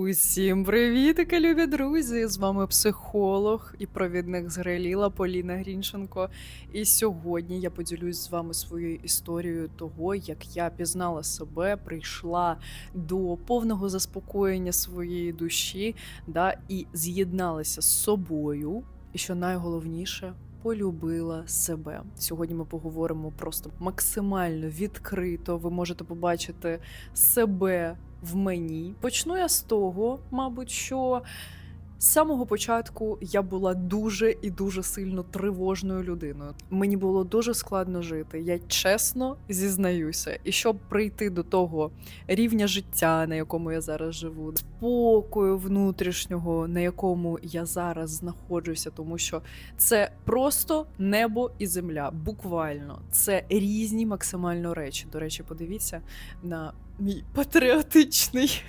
Усім привітики, любі друзі! З вами психолог і провідник з Греліла Поліна Грінченко. І сьогодні я поділюсь з вами своєю історією того, як я пізнала себе, прийшла до повного заспокоєння своєї душі, да, і з'єдналася з собою. І що найголовніше, полюбила себе. Сьогодні ми поговоримо просто максимально відкрито. Ви можете побачити себе в мені. Почну я з того, мабуть, що з самого початку я була дуже і дуже сильно тривожною людиною. Мені було дуже складно жити. Я чесно зізнаюся. І щоб прийти до того рівня життя, на якому я зараз живу, спокою внутрішнього, на якому я зараз знаходжуся, тому що це просто небо і земля. Буквально це різні максимально речі. До речі, подивіться на мій патріотичний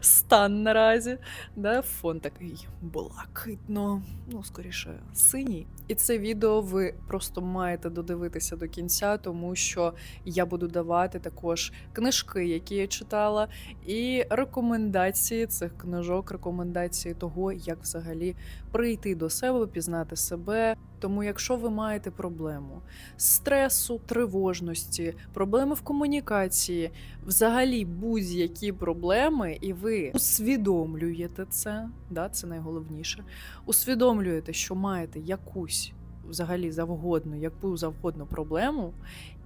стан наразі. Да? Фон такий блакитно, ну, скоріше, синій. І це відео ви просто маєте додивитися до кінця, тому що я буду давати також книжки, які я читала, і рекомендації цих книжок, рекомендації того, як взагалі прийти до себе, пізнати себе. Тому, якщо ви маєте проблему стресу, тривожності, проблеми в комунікації, взагалі будь-які проблеми, і ви усвідомлюєте це, да, це найголовніше. Усвідомлюєте, що маєте якусь взагалі завгодну, яку завгодну проблему,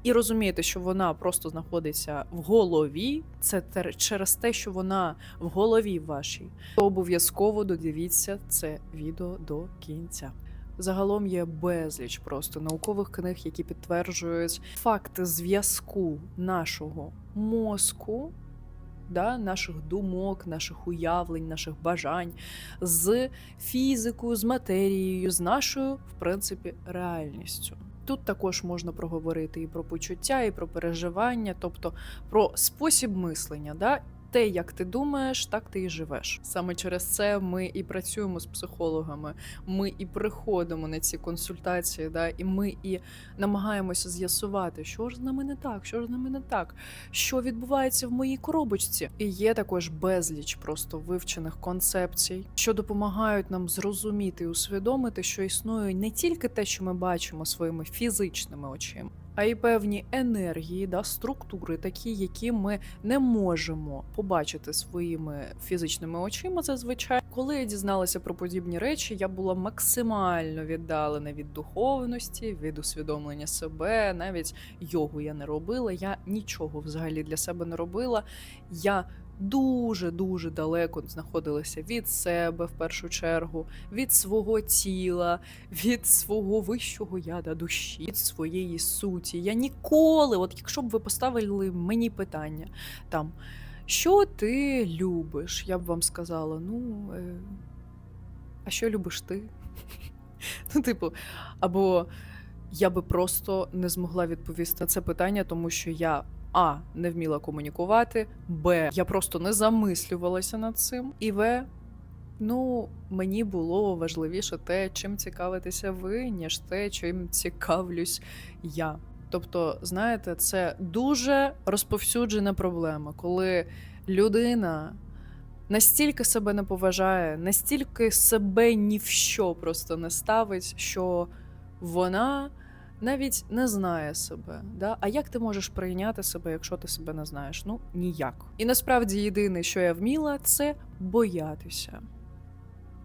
і розумієте, що вона просто знаходиться в голові, це тер- через те, що вона в голові вашій, то обов'язково додивіться це відео до кінця. Загалом є безліч просто наукових книг, які підтверджують факти зв'язку нашого мозку, да, наших думок, наших уявлень, наших бажань з фізикою, з матерією, з нашою, в принципі, реальністю. Тут також можна проговорити і про почуття, і про переживання, тобто про спосіб мислення. Да? Те, як ти думаєш, так ти і живеш. Саме через це ми і працюємо з психологами, ми і приходимо на ці консультації, да, і ми і намагаємося з'ясувати, що ж з нами не так, що ж з нами не так, що відбувається в моїй коробочці. І є також безліч просто вивчених концепцій, що допомагають нам зрозуміти і усвідомити, що існує не тільки те, що ми бачимо своїми фізичними очима. А й певні енергії, да, структури, такі, які ми не можемо побачити своїми фізичними очима. Зазвичай, коли я дізналася про подібні речі, я була максимально віддалена від духовності, від усвідомлення себе. Навіть йогу я не робила. Я нічого взагалі для себе не робила. Я дуже дуже далеко знаходилася від себе в першу чергу, від свого тіла, від свого вищого яда душі, від своєї суті. Я ніколи, от якщо б ви поставили мені питання там. Що ти любиш? Я б вам сказала, ну, е, а що любиш ти? Ну, типу, або я би просто не змогла відповісти на це питання, тому що я А. Не вміла комунікувати, Б. Я просто не замислювалася над цим. І В. Ну, мені було важливіше те, чим цікавитеся ви, ніж те, чим цікавлюсь я. Тобто, знаєте, це дуже розповсюджена проблема, коли людина настільки себе не поважає, настільки себе ні в що просто не ставить, що вона навіть не знає себе. Да? А як ти можеш прийняти себе, якщо ти себе не знаєш? Ну ніяк. І насправді єдине, що я вміла, це боятися.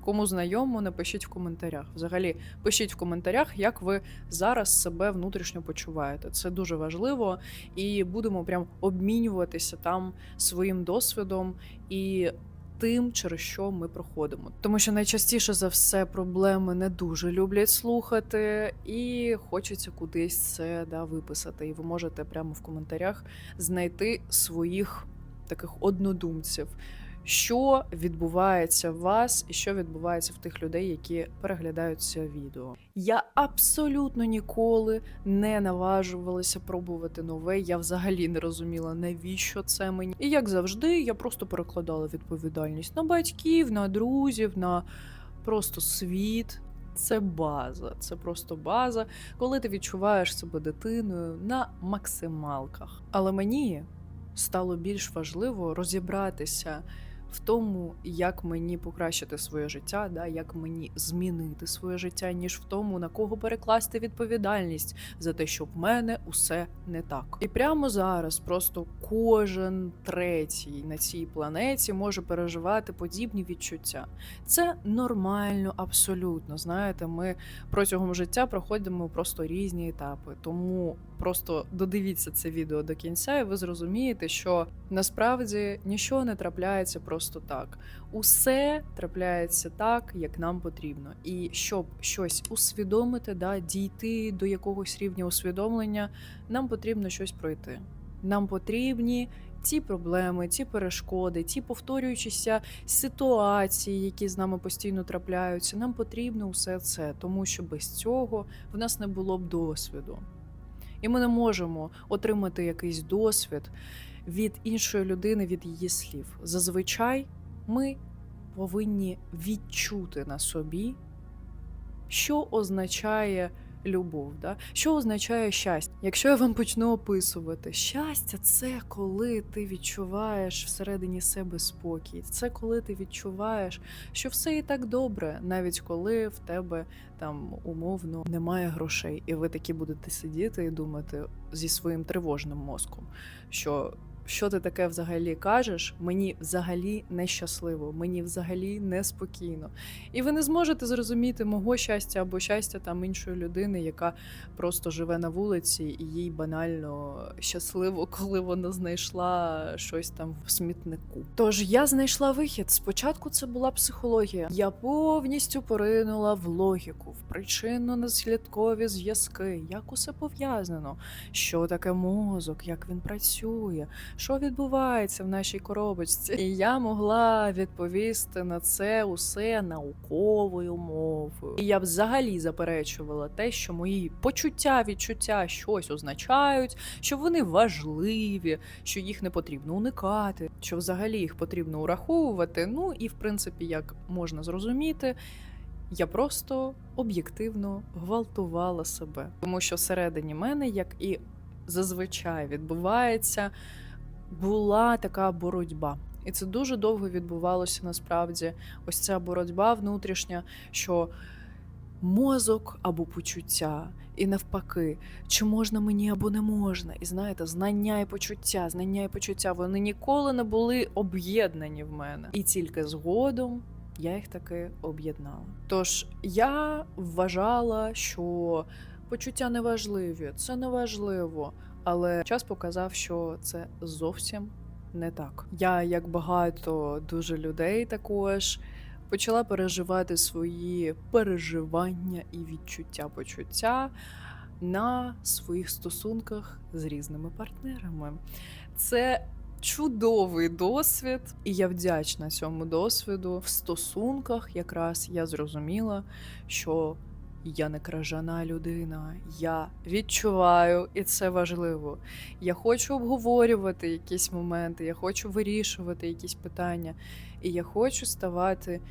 Кому знайомо, напишіть в коментарях. Взагалі, пишіть в коментарях, як ви зараз себе внутрішньо почуваєте. Це дуже важливо, і будемо прям обмінюватися там своїм досвідом і тим, через що ми проходимо. Тому що найчастіше за все проблеми не дуже люблять слухати, і хочеться кудись це да, виписати. І ви можете прямо в коментарях знайти своїх таких однодумців що відбувається в вас і що відбувається в тих людей, які переглядають це відео. Я абсолютно ніколи не наважувалася пробувати нове. Я взагалі не розуміла, навіщо це мені. І як завжди, я просто перекладала відповідальність на батьків, на друзів, на просто світ. Це база, це просто база, коли ти відчуваєш себе дитиною на максималках. Але мені стало більш важливо розібратися в тому, як мені покращити своє життя, да, як мені змінити своє життя, ніж в тому, на кого перекласти відповідальність за те, що в мене усе не так. І прямо зараз просто кожен третій на цій планеті може переживати подібні відчуття. Це нормально, абсолютно. Знаєте, ми протягом життя проходимо просто різні етапи. Тому просто додивіться це відео до кінця, і ви зрозумієте, що насправді нічого не трапляється просто так. Усе трапляється так, як нам потрібно. І щоб щось усвідомити, да, дійти до якогось рівня усвідомлення, нам потрібно щось пройти. Нам потрібні ті проблеми, ті перешкоди, ті повторюючіся ситуації, які з нами постійно трапляються. Нам потрібно усе це, тому що без цього в нас не було б досвіду. І ми не можемо отримати якийсь досвід від іншої людини, від її слів. Зазвичай ми повинні відчути на собі, що означає любов, да? що означає щастя. Якщо я вам почну описувати, щастя це коли ти відчуваєш всередині себе спокій. Це коли ти відчуваєш, що все і так добре, навіть коли в тебе там умовно немає грошей, і ви такі будете сидіти і думати зі своїм тривожним мозком, що. Що ти таке взагалі кажеш? Мені взагалі нещасливо, мені взагалі неспокійно. І ви не зможете зрозуміти мого щастя або щастя там іншої людини, яка просто живе на вулиці, і їй банально щасливо, коли вона знайшла щось там в смітнику. Тож я знайшла вихід. Спочатку це була психологія. Я повністю поринула в логіку, в причинно-наслідкові зв'язки, як усе пов'язано, що таке мозок, як він працює що відбувається в нашій коробочці. І я могла відповісти на це усе науковою мовою. І я взагалі заперечувала те, що мої почуття, відчуття щось означають, що вони важливі, що їх не потрібно уникати, що взагалі їх потрібно ураховувати. Ну і в принципі, як можна зрозуміти. Я просто об'єктивно гвалтувала себе, тому що всередині мене, як і зазвичай відбувається, була така боротьба. І це дуже довго відбувалося насправді. Ось ця боротьба внутрішня, що мозок або почуття, і навпаки, чи можна мені або не можна. І знаєте, знання і почуття, знання і почуття вони ніколи не були об'єднані в мене. І тільки згодом я їх таки об'єднала. Тож я вважала, що почуття не важливі, це не важливо. Але час показав, що це зовсім не так. Я, як багато дуже людей, також почала переживати свої переживання і відчуття почуття на своїх стосунках з різними партнерами. Це чудовий досвід, і я вдячна цьому досвіду. В стосунках якраз я зрозуміла, що я не кражана людина, я відчуваю, і це важливо. Я хочу обговорювати якісь моменти, я хочу вирішувати якісь питання, і я хочу ставати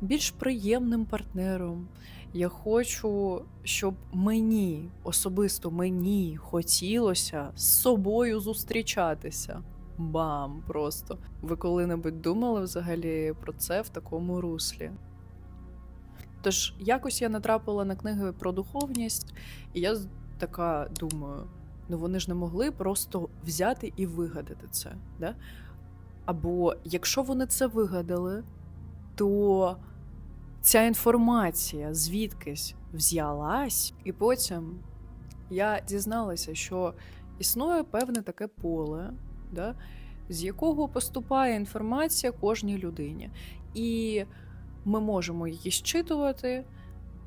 більш приємним партнером. Я хочу, щоб мені, особисто мені, хотілося з собою зустрічатися. Бам! Просто. Ви коли-небудь думали взагалі про це в такому руслі? Тож якось я натрапила на книги про духовність, і я така думаю: ну вони ж не могли просто взяти і вигадати це. Да? Або якщо вони це вигадали, то ця інформація звідкись взялась, і потім я дізналася, що існує певне таке поле, да, з якого поступає інформація кожній людині. І ми можемо її щитувати,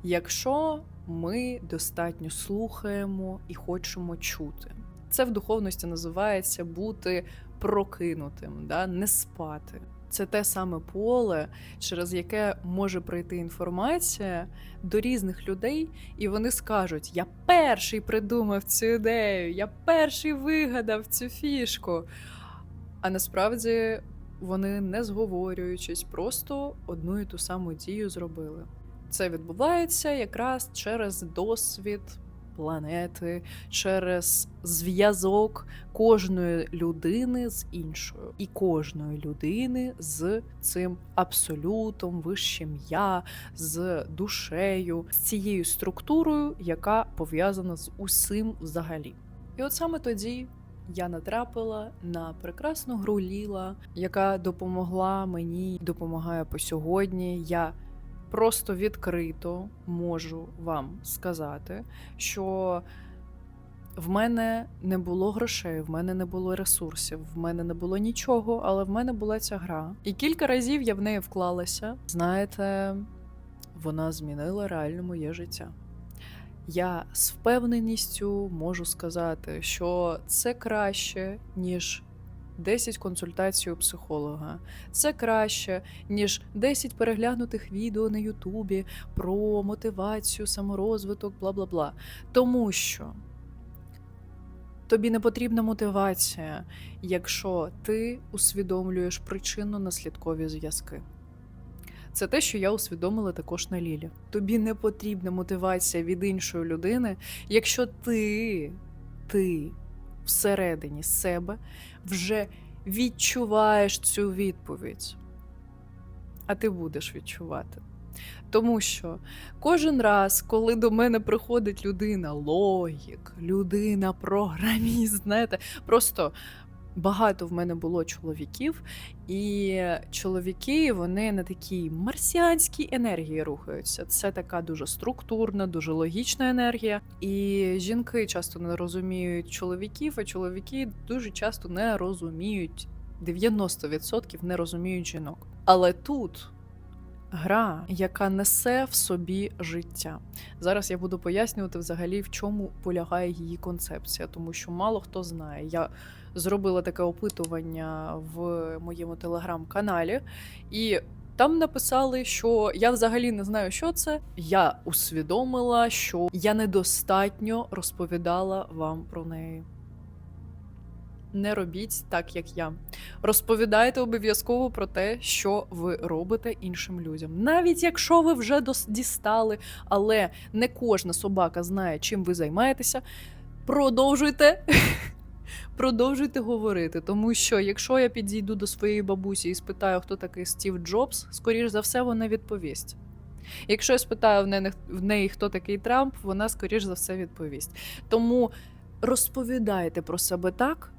якщо ми достатньо слухаємо і хочемо чути. Це в духовності називається бути прокинутим, да? не спати. Це те саме поле, через яке може прийти інформація до різних людей, і вони скажуть: Я перший придумав цю ідею, я перший вигадав цю фішку. А насправді вони, не зговорюючись, просто одну і ту саму дію зробили. Це відбувається якраз через досвід планети, через зв'язок кожної людини з іншою, і кожної людини з цим абсолютом, вищим я, з душею, з цією структурою, яка пов'язана з усім взагалі. І от саме тоді я натрапила на прекрасну гру Ліла, яка допомогла мені, допомагає по сьогодні. Я просто відкрито можу вам сказати, що в мене не було грошей, в мене не було ресурсів, в мене не було нічого, але в мене була ця гра. І кілька разів я в неї вклалася. Знаєте, вона змінила реально моє життя. Я з впевненістю можу сказати, що це краще, ніж 10 консультацій у психолога. Це краще, ніж 10 переглянутих відео на Ютубі про мотивацію, саморозвиток, бла бла бла. Тому що тобі не потрібна мотивація, якщо ти усвідомлюєш причинно-наслідкові зв'язки. Це те, що я усвідомила також на Лілі. Тобі не потрібна мотивація від іншої людини, якщо ти, ти всередині себе вже відчуваєш цю відповідь. А ти будеш відчувати. Тому що кожен раз, коли до мене приходить людина, логік, людина, програміст, знаєте, просто багато в мене було чоловіків, і чоловіки вони на такій марсіанській енергії рухаються. Це така дуже структурна, дуже логічна енергія. І жінки часто не розуміють чоловіків, а чоловіки дуже часто не розуміють 90% не розуміють жінок. Але тут. Гра, яка несе в собі життя. Зараз я буду пояснювати взагалі, в чому полягає її концепція, тому що мало хто знає. Я зробила таке опитування в моєму телеграм-каналі, і там написали, що я взагалі не знаю, що це. Я усвідомила, що я недостатньо розповідала вам про неї. Не робіть так, як я. Розповідайте обов'язково про те, що ви робите іншим людям. Навіть якщо ви вже дістали, але не кожна собака знає, чим ви займаєтеся. Продовжуйте. Продовжуйте говорити, тому що якщо я підійду до своєї бабусі і спитаю, хто такий Стів Джобс, скоріш за все, вона відповість. Якщо я спитаю в неї, хто такий Трамп, вона скоріш за все відповість. Тому розповідайте про себе так,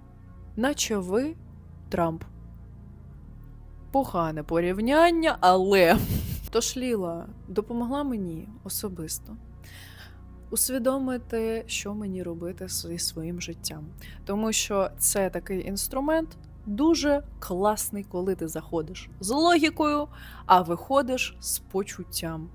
наче ви Трамп. Погане порівняння, але тож Ліла допомогла мені особисто усвідомити, що мені робити зі своїм життям. Тому що це такий інструмент дуже класний, коли ти заходиш з логікою, а виходиш з почуттям.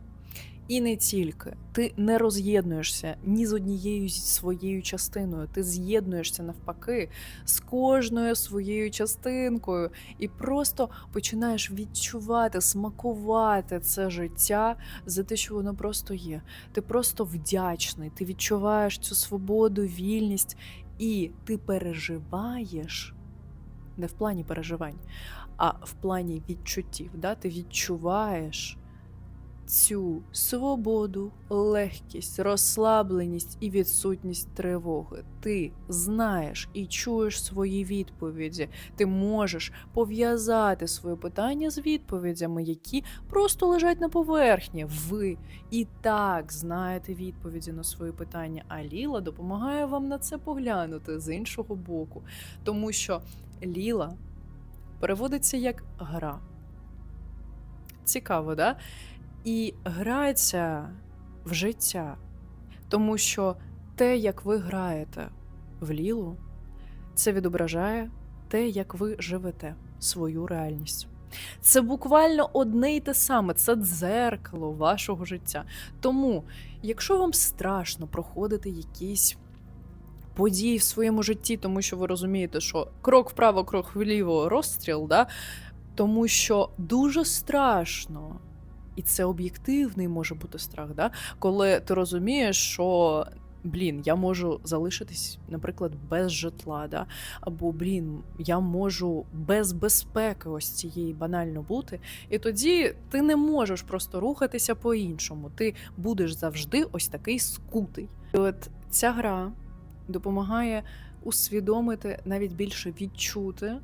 І не тільки ти не роз'єднуєшся ні з однією зі своєю частиною, ти з'єднуєшся навпаки з кожною своєю частинкою і просто починаєш відчувати, смакувати це життя за те, що воно просто є. Ти просто вдячний, ти відчуваєш цю свободу, вільність, і ти переживаєш не в плані переживань, а в плані відчуттів. Да? Ти відчуваєш цю свободу, легкість, розслабленість і відсутність тривоги. Ти знаєш і чуєш свої відповіді. Ти можеш пов'язати своє питання з відповідями, які просто лежать на поверхні. Ви і так знаєте відповіді на свої питання, а Ліла допомагає вам на це поглянути з іншого боку. Тому що Ліла переводиться як гра. Цікаво, да? І грається в життя. Тому що те, як ви граєте в Лілу, це відображає те, як ви живете свою реальність. Це буквально одне й те саме, це дзеркало вашого життя. Тому, якщо вам страшно проходити якісь події в своєму житті, тому що ви розумієте, що крок вправо, крок вліво розстріл, да? тому що дуже страшно. І це об'єктивний може бути страх, да? коли ти розумієш, що блін, я можу залишитись, наприклад, без житла, да? або блін, я можу без безпеки ось цієї банально бути. І тоді ти не можеш просто рухатися по-іншому. Ти будеш завжди ось такий скутий. І от ця гра допомагає усвідомити, навіть більше відчути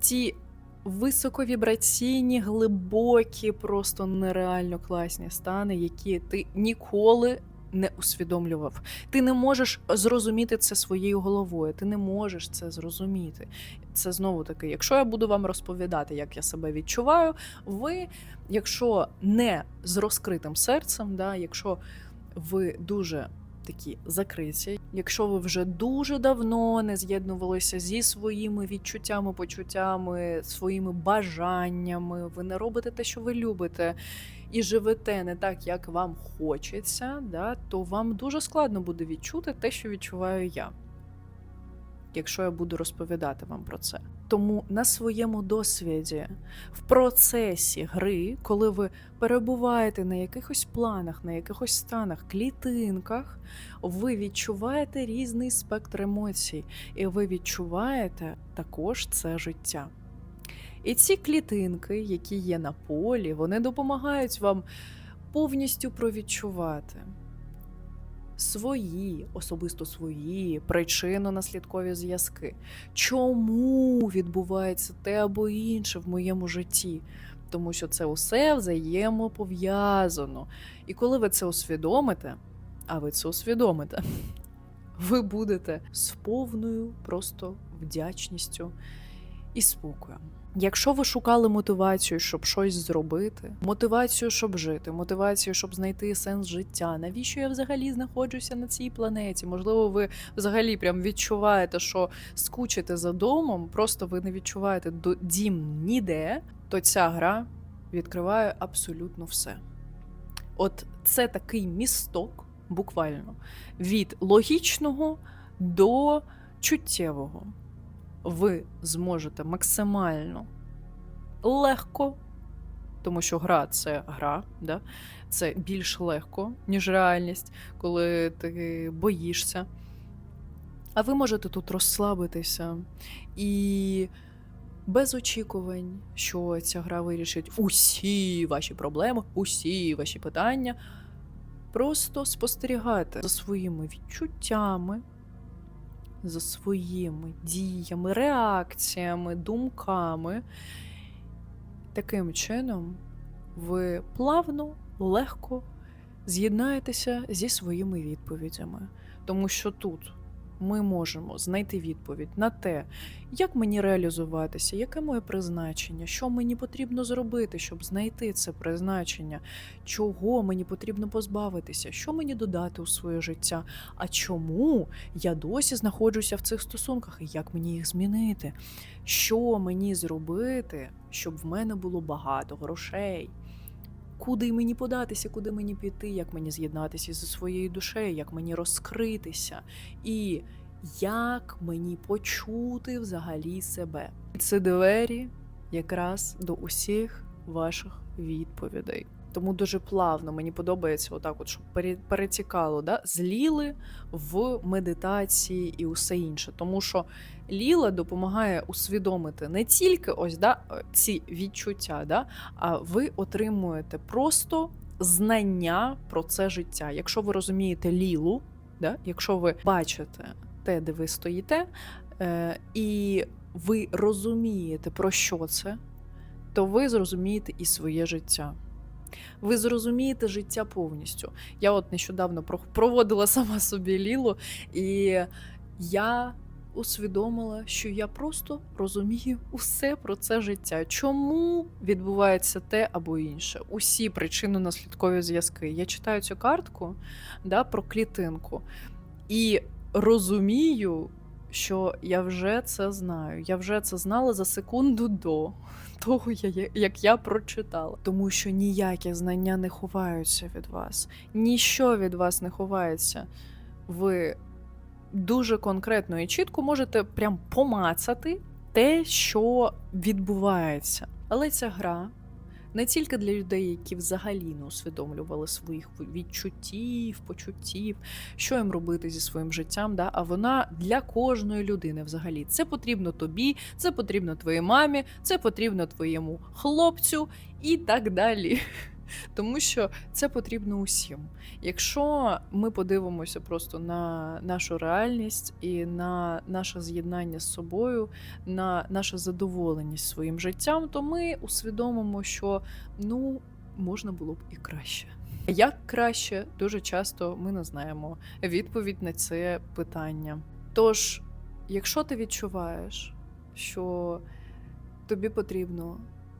ті високовібраційні, глибокі, просто нереально класні стани, які ти ніколи не усвідомлював. Ти не можеш зрозуміти це своєю головою. Ти не можеш це зрозуміти. Це знову таки, якщо я буду вам розповідати, як я себе відчуваю, ви, якщо не з розкритим серцем, да, якщо ви дуже такі закриті, якщо ви вже дуже давно не з'єднувалися зі своїми відчуттями, почуттями, своїми бажаннями, ви не робите те, що ви любите, і живете не так, як вам хочеться, да, то вам дуже складно буде відчути те, що відчуваю я. Якщо я буду розповідати вам про це. Тому на своєму досвіді, в процесі гри, коли ви перебуваєте на якихось планах, на якихось станах, клітинках, ви відчуваєте різний спектр емоцій, і ви відчуваєте також це життя. І ці клітинки, які є на полі, вони допомагають вам повністю провідчувати свої, особисто свої причинно-наслідкові зв'язки. Чому відбувається те або інше в моєму житті? Тому що це усе взаємопов'язано. І коли ви це усвідомите, а ви це усвідомите, ви будете з повною просто вдячністю і спокоєм. Якщо ви шукали мотивацію, щоб щось зробити, мотивацію, щоб жити, мотивацію, щоб знайти сенс життя, навіщо я взагалі знаходжуся на цій планеті? Можливо, ви взагалі прям відчуваєте, що скучите за домом, просто ви не відчуваєте дім ніде, то ця гра відкриває абсолютно все. От це такий місток, буквально, від логічного до чуттєвого ви зможете максимально легко, тому що гра це гра, да? це більш легко, ніж реальність, коли ти боїшся. А ви можете тут розслабитися і без очікувань, що ця гра вирішить усі ваші проблеми, усі ваші питання. Просто спостерігати за своїми відчуттями, за своїми діями, реакціями, думками. Таким чином, ви плавно, легко з'єднаєтеся зі своїми відповідями. Тому що тут ми можемо знайти відповідь на те, як мені реалізуватися, яке моє призначення, що мені потрібно зробити, щоб знайти це призначення, чого мені потрібно позбавитися, що мені додати у своє життя, а чому я досі знаходжуся в цих стосунках, і як мені їх змінити, що мені зробити, щоб в мене було багато грошей. Куди мені податися, куди мені піти, як мені з'єднатися зі своєю душею, як мені розкритися, і як мені почути взагалі себе. Це двері якраз до усіх ваших відповідей. Тому дуже плавно мені подобається, отак, от щоб пере- перетікало, да? з ліли в медитації і усе інше. Тому що ліла допомагає усвідомити не тільки ось да, ці відчуття, да, а ви отримуєте просто знання про це життя. Якщо ви розумієте лілу, да, якщо ви бачите те, де ви стоїте, е, і ви розумієте, про що це, то ви зрозумієте і своє життя. Ви зрозумієте життя повністю. Я от нещодавно проводила сама собі лілу, і я усвідомила, що я просто розумію усе про це життя. Чому відбувається те або інше? Усі причинно-наслідкові зв'язки. Я читаю цю картку да, про клітинку і розумію, що я вже це знаю. Я вже це знала за секунду до того, як я прочитала. Тому що ніякі знання не ховаються від вас, ніщо від вас не ховається. Ви дуже конкретно і чітко можете прям помацати те, що відбувається. Але ця гра не тільки для людей, які взагалі не усвідомлювали своїх відчуттів, почуттів, що їм робити зі своїм життям, да? а вона для кожної людини взагалі. Це потрібно тобі, це потрібно твоїй мамі, це потрібно твоєму хлопцю і так далі. Тому що це потрібно усім. Якщо ми подивимося просто на нашу реальність і на наше з'єднання з собою, на нашу задоволеність своїм життям, то ми усвідомимо, що ну можна було б і краще. Як краще, дуже часто ми не знаємо відповідь на це питання. Тож, якщо ти відчуваєш, що тобі потрібно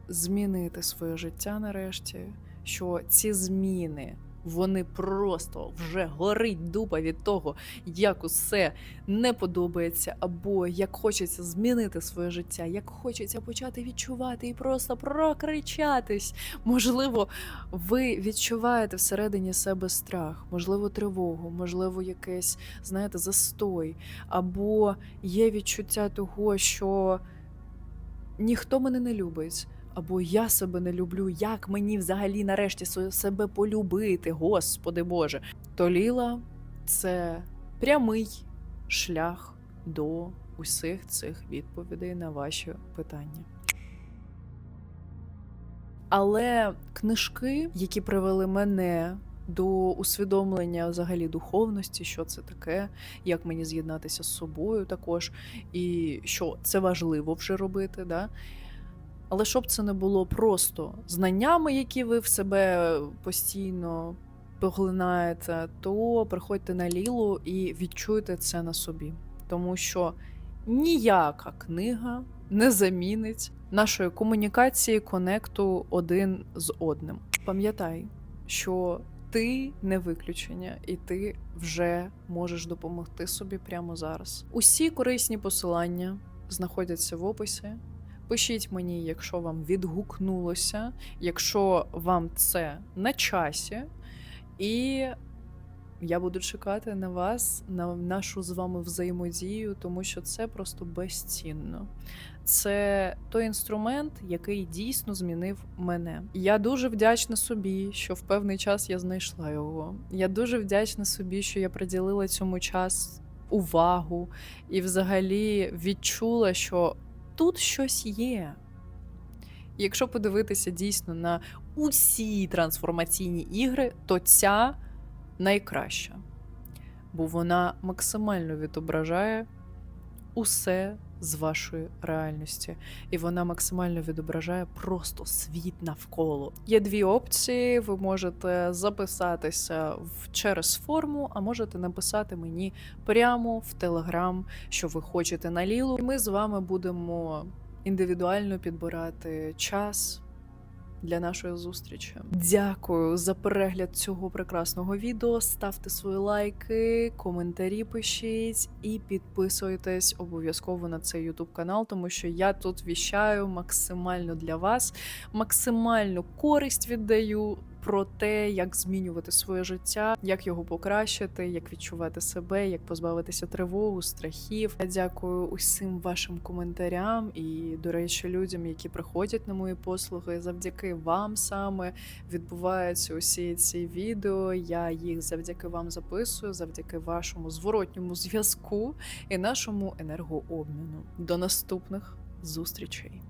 змінити своє життя нарешті, що ці зміни вони просто вже горить дупа від того, як усе не подобається, або як хочеться змінити своє життя, як хочеться почати відчувати і просто прокричатись. Можливо, ви відчуваєте всередині себе страх, можливо, тривогу, можливо, якесь, знаєте, застой, або є відчуття того, що ніхто мене не любить. Або я себе не люблю, як мені взагалі нарешті себе полюбити, Господи Боже. То Ліла це прямий шлях до усіх цих відповідей на ваші питання. Але книжки, які привели мене до усвідомлення взагалі духовності, що це таке, як мені з'єднатися з собою також, і що це важливо вже робити. Да? Але щоб це не було просто знаннями, які ви в себе постійно поглинаєте, то приходьте на лілу і відчуйте це на собі. Тому що ніяка книга не замінить нашої комунікації, конекту один з одним. Пам'ятай, що ти не виключення, і ти вже можеш допомогти собі прямо зараз. Усі корисні посилання знаходяться в описі. Пишіть мені, якщо вам відгукнулося, якщо вам це на часі, і я буду чекати на вас, на нашу з вами взаємодію, тому що це просто безцінно. Це той інструмент, який дійсно змінив мене. Я дуже вдячна собі, що в певний час я знайшла його. Я дуже вдячна собі, що я приділила цьому час увагу і взагалі відчула, що тут щось є. Якщо подивитися дійсно на усі трансформаційні ігри, то ця найкраща. Бо вона максимально відображає усе з вашої реальності, і вона максимально відображає просто світ навколо. Є дві опції: ви можете записатися через форму, а можете написати мені прямо в Телеграм, що ви хочете на лілу. І ми з вами будемо індивідуально підбирати час. Для нашої зустрічі. Дякую за перегляд цього прекрасного відео. Ставте свої лайки, коментарі пишіть і підписуйтесь обов'язково на цей YouTube канал, тому що я тут віщаю максимально для вас, максимальну користь віддаю про те, як змінювати своє життя, як його покращити, як відчувати себе, як позбавитися тривогу, страхів. Я дякую усім вашим коментарям і, до речі, людям, які приходять на мої послуги. Завдяки вам саме відбуваються усі ці відео. Я їх завдяки вам записую, завдяки вашому зворотньому зв'язку і нашому енергообміну. До наступних зустрічей.